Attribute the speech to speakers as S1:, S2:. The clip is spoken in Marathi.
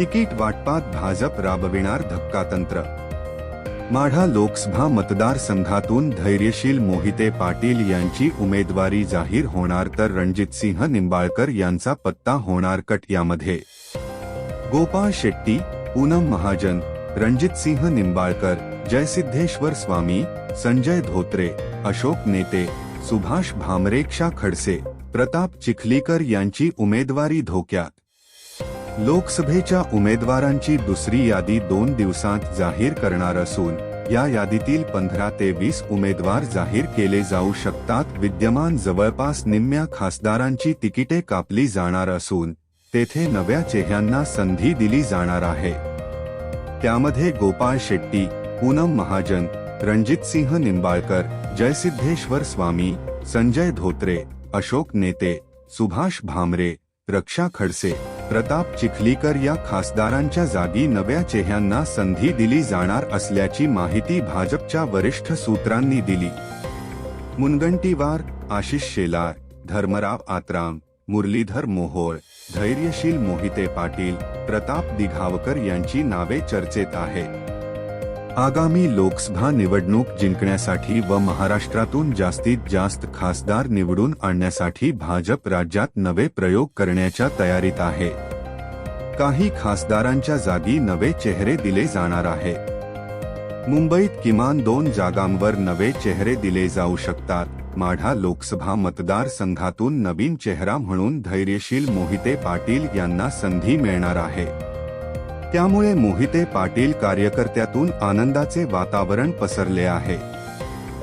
S1: तिकीट वाटपात भाजप राबविणार धक्कातंत्र. माढा लोकसभा मतदारसंघातून धैर्यशील मोहिते पाटील यांची उमेदवारी जाहीर होणार तर रणजितसिंह निंबाळकर यांचा पत्ता होणार कट यामध्ये गोपाळ शेट्टी पूनम महाजन रणजितसिंह निंबाळकर जयसिद्धेश्वर स्वामी संजय धोत्रे अशोक नेते सुभाष भामरेक्षा खडसे प्रताप चिखलीकर यांची उमेदवारी धोक्यात. लोकसभेच्या उमेदवारांची दुसरी यादी दोन दिवसांत जाहीर करणार असून या यादीतील पंधरा ते वीस उमेदवार जाहीर केले जाऊ शकतात. विद्यमान जवळपास निम्म्या खासदारांची तिकिटे कापली जाणार असून तेथे नव्या चेहऱ्यांना संधी दिली जाणार आहे. त्यामध्ये गोपाळ शेट्टी पूनम महाजन रणजितसिंह निंबाळकर जयसिद्धेश्वर स्वामी संजय धोत्रे अशोक नेते सुभाष भामरे रक्षा खडसे प्रताप चिखलीकर या खासदारांच्या जागी नव्या चेह्यांना संधी दिली जाणार असल्याची माहिती भाजपच्या वरिष्ठ सूत्रांनी दिली. मुनगंटीवार आशिष शेलार धर्मराव आत्राम मुरलीधर मोहोळ धैर्यशील मोहिते पाटील प्रताप दिघावकर यांची नावे चर्चेत आहेत. आगामी लोकसभा निवडणूक जिंकण्यासाठी व महाराष्ट्रातून जास्तीत जास्त खासदार निवडून आणण्यासाठी भाजप राज्यात नवे प्रयोग करण्याच्या तयारीत आहे. काही खासदारांच्या जागी नवे चेहरे दिले जाणार आहे. मुंबईत किमान दोन जागांवर नवे चेहरे दिले जाऊ शकतात. माढा लोकसभा मतदारसंघातून नवीन चेहरा म्हणून धैर्यशील मोहिते पाटील यांना संधी मिळणार आहे. त्यामुळे मोहिते पाटील कार्यकर्त्यातून आनंदाचे वातावरण पसरले आहे.